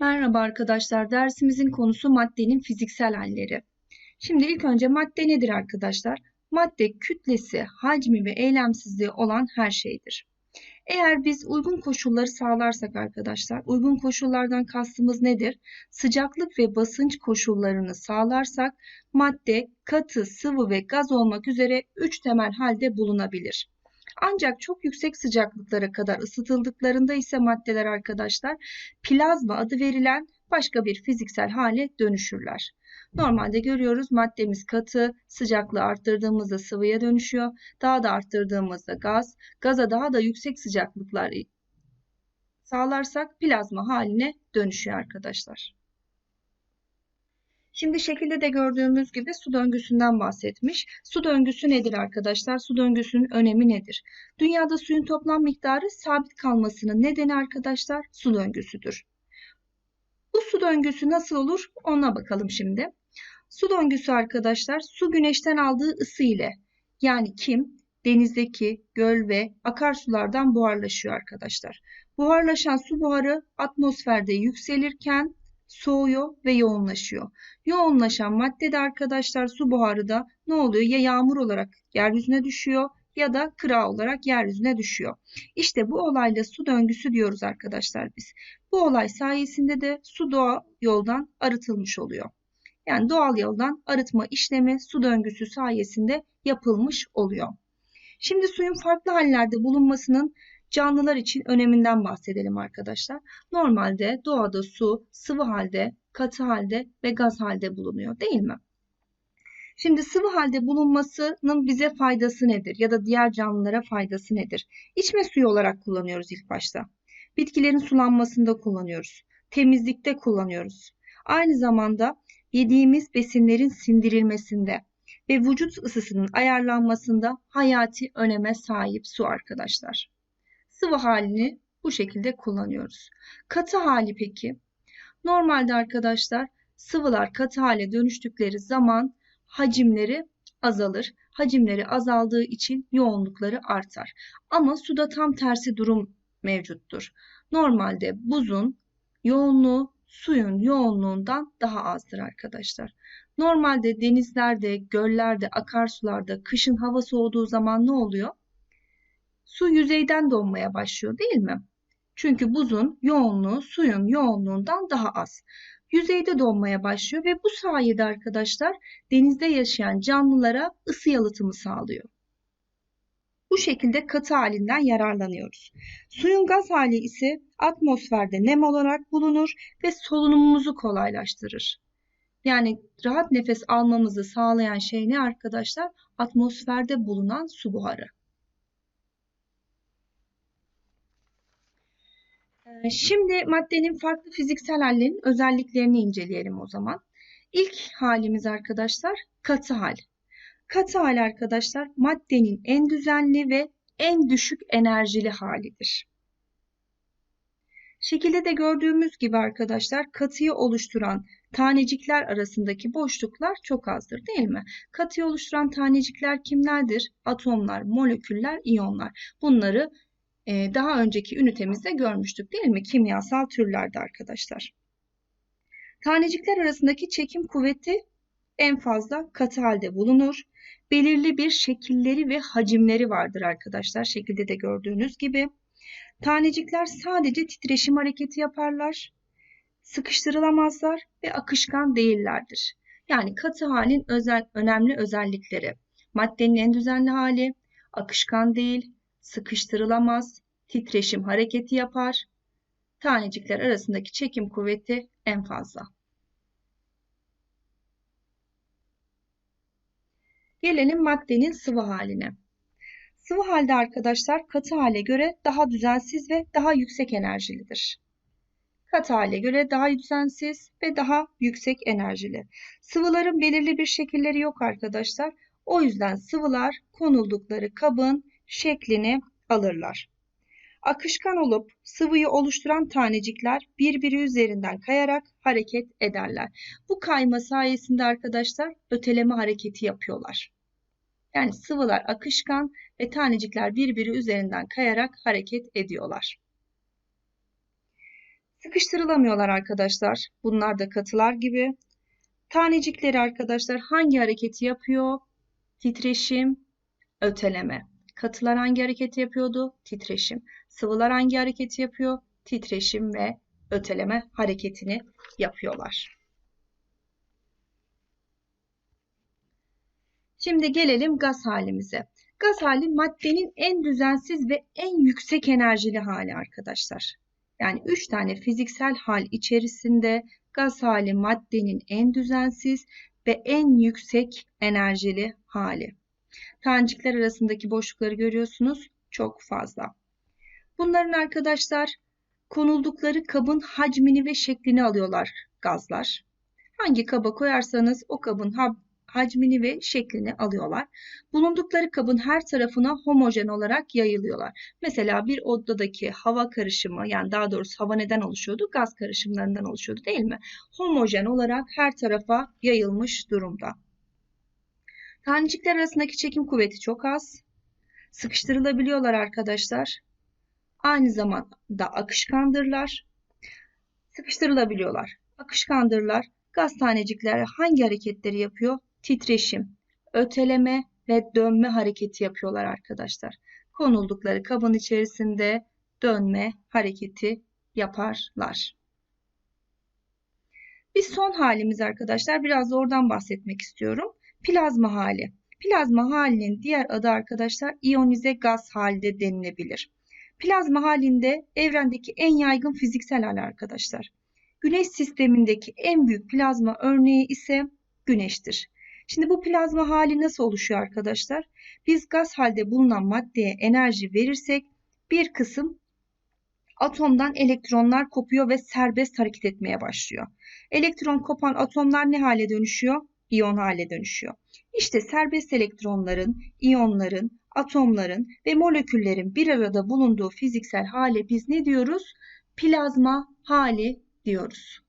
Merhaba arkadaşlar. Dersimizin konusu maddenin fiziksel halleri. Şimdi ilk önce madde nedir arkadaşlar? Madde kütlesi, hacmi ve eylemsizliği olan her şeydir. Eğer biz uygun koşulları sağlarsak arkadaşlar, uygun koşullardan kastımız nedir? Sıcaklık ve basınç koşullarını sağlarsak madde katı, sıvı ve gaz olmak üzere 3 temel halde bulunabilir. Ancak çok yüksek sıcaklıklara kadar ısıtıldıklarında ise maddeler arkadaşlar plazma adı verilen başka bir fiziksel hale dönüşürler. Normalde görüyoruz maddemiz katı, sıcaklığı arttırdığımızda sıvıya dönüşüyor. Daha da arttırdığımızda gaz, gaza daha da yüksek sıcaklıklar sağlarsak plazma haline dönüşüyor arkadaşlar. Şimdi şekilde de gördüğümüz gibi su döngüsünden bahsetmiş. Su döngüsü nedir arkadaşlar? Su döngüsünün önemi nedir? Dünyada suyun toplam miktarı sabit kalmasının nedeni arkadaşlar su döngüsüdür. Bu su döngüsü nasıl olur? Ona bakalım şimdi. Su döngüsü arkadaşlar su güneşten aldığı ısı ile yani kim? Denizdeki göl ve akarsulardan buharlaşıyor arkadaşlar. Buharlaşan su buharı atmosferde yükselirken soğuyor ve yoğunlaşıyor. Yoğunlaşan madde de arkadaşlar su buharı da ne oluyor? Ya yağmur olarak yeryüzüne düşüyor ya da kıra olarak yeryüzüne düşüyor. İşte bu olayla su döngüsü diyoruz arkadaşlar biz. Bu olay sayesinde de su doğal yoldan arıtılmış oluyor. Yani doğal yoldan arıtma işlemi su döngüsü sayesinde yapılmış oluyor. Şimdi suyun farklı hallerde bulunmasının canlılar için öneminden bahsedelim arkadaşlar. Normalde doğada su sıvı halde, katı halde ve gaz halde bulunuyor değil mi? Şimdi sıvı halde bulunmasının bize faydası nedir ya da diğer canlılara faydası nedir? İçme suyu olarak kullanıyoruz ilk başta. Bitkilerin sulanmasında kullanıyoruz. Temizlikte kullanıyoruz. Aynı zamanda yediğimiz besinlerin sindirilmesinde ve vücut ısısının ayarlanmasında hayati öneme sahip su arkadaşlar. Sıvı halini bu şekilde kullanıyoruz. Katı hali peki? Normalde arkadaşlar sıvılar katı hale dönüştükleri zaman hacimleri azalır. Hacimleri azaldığı için yoğunlukları artar. Ama suda tam tersi durum mevcuttur. Normalde buzun yoğunluğu suyun yoğunluğundan daha azdır arkadaşlar. Normalde denizlerde, göllerde, akarsularda kışın hava soğuduğu zaman ne oluyor? Su yüzeyden donmaya başlıyor değil mi? Çünkü buzun yoğunluğu suyun yoğunluğundan daha az. Yüzeyde donmaya başlıyor ve bu sayede arkadaşlar denizde yaşayan canlılara ısı yalıtımı sağlıyor. Bu şekilde katı halinden yararlanıyoruz. Suyun gaz hali ise atmosferde nem olarak bulunur ve solunumumuzu kolaylaştırır. Yani rahat nefes almamızı sağlayan şey ne arkadaşlar? Atmosferde bulunan su buharı. Şimdi maddenin farklı fiziksel hallerinin özelliklerini inceleyelim o zaman. İlk halimiz arkadaşlar katı hal. Katı hal arkadaşlar maddenin en düzenli ve en düşük enerjili halidir. Şekilde de gördüğümüz gibi arkadaşlar katıyı oluşturan tanecikler arasındaki boşluklar çok azdır değil mi? Katıyı oluşturan tanecikler kimlerdir? Atomlar, moleküller, iyonlar. Bunları daha önceki ünitemizde görmüştük değil mi? Kimyasal türlerde arkadaşlar. Tanecikler arasındaki çekim kuvveti en fazla katı halde bulunur. Belirli bir şekilleri ve hacimleri vardır arkadaşlar. Şekilde de gördüğünüz gibi. Tanecikler sadece titreşim hareketi yaparlar. Sıkıştırılamazlar ve akışkan değillerdir. Yani katı halin özel, önemli özellikleri. Maddenin en düzenli hali, akışkan değil, sıkıştırılamaz, titreşim hareketi yapar. Tanecikler arasındaki çekim kuvveti en fazla. Gelelim maddenin sıvı haline. Sıvı halde arkadaşlar katı hale göre daha düzensiz ve daha yüksek enerjilidir. Katı hale göre daha düzensiz ve daha yüksek enerjili. Sıvıların belirli bir şekilleri yok arkadaşlar. O yüzden sıvılar konuldukları kabın şeklini alırlar. Akışkan olup sıvıyı oluşturan tanecikler birbiri üzerinden kayarak hareket ederler. Bu kayma sayesinde arkadaşlar öteleme hareketi yapıyorlar. Yani sıvılar akışkan ve tanecikler birbiri üzerinden kayarak hareket ediyorlar. Sıkıştırılamıyorlar arkadaşlar. Bunlar da katılar gibi. Tanecikleri arkadaşlar hangi hareketi yapıyor? Titreşim, öteleme. Katılar hangi hareketi yapıyordu? Titreşim. Sıvılar hangi hareketi yapıyor? Titreşim ve öteleme hareketini yapıyorlar. Şimdi gelelim gaz halimize. Gaz hali maddenin en düzensiz ve en yüksek enerjili hali arkadaşlar. Yani 3 tane fiziksel hal içerisinde gaz hali maddenin en düzensiz ve en yüksek enerjili hali. Tanecikler arasındaki boşlukları görüyorsunuz. Çok fazla. Bunların arkadaşlar konuldukları kabın hacmini ve şeklini alıyorlar gazlar. Hangi kaba koyarsanız o kabın hacmini ve şeklini alıyorlar. Bulundukları kabın her tarafına homojen olarak yayılıyorlar. Mesela bir odadaki hava karışımı yani daha doğrusu hava neden oluşuyordu? Gaz karışımlarından oluşuyordu değil mi? Homojen olarak her tarafa yayılmış durumda. Tanecikler arasındaki çekim kuvveti çok az. Sıkıştırılabiliyorlar arkadaşlar. Aynı zamanda akışkandırlar. Sıkıştırılabiliyorlar. Akışkandırlar. Gaz tanecikleri hangi hareketleri yapıyor? titreşim, öteleme ve dönme hareketi yapıyorlar arkadaşlar. Konuldukları kabın içerisinde dönme hareketi yaparlar. Bir son halimiz arkadaşlar biraz da oradan bahsetmek istiyorum. Plazma hali. Plazma halinin diğer adı arkadaşlar iyonize gaz hali de denilebilir. Plazma halinde evrendeki en yaygın fiziksel hal arkadaşlar. Güneş sistemindeki en büyük plazma örneği ise güneştir. Şimdi bu plazma hali nasıl oluşuyor arkadaşlar? Biz gaz halde bulunan maddeye enerji verirsek bir kısım atomdan elektronlar kopuyor ve serbest hareket etmeye başlıyor. Elektron kopan atomlar ne hale dönüşüyor? İyon hale dönüşüyor. İşte serbest elektronların, iyonların, atomların ve moleküllerin bir arada bulunduğu fiziksel hale biz ne diyoruz? Plazma hali diyoruz.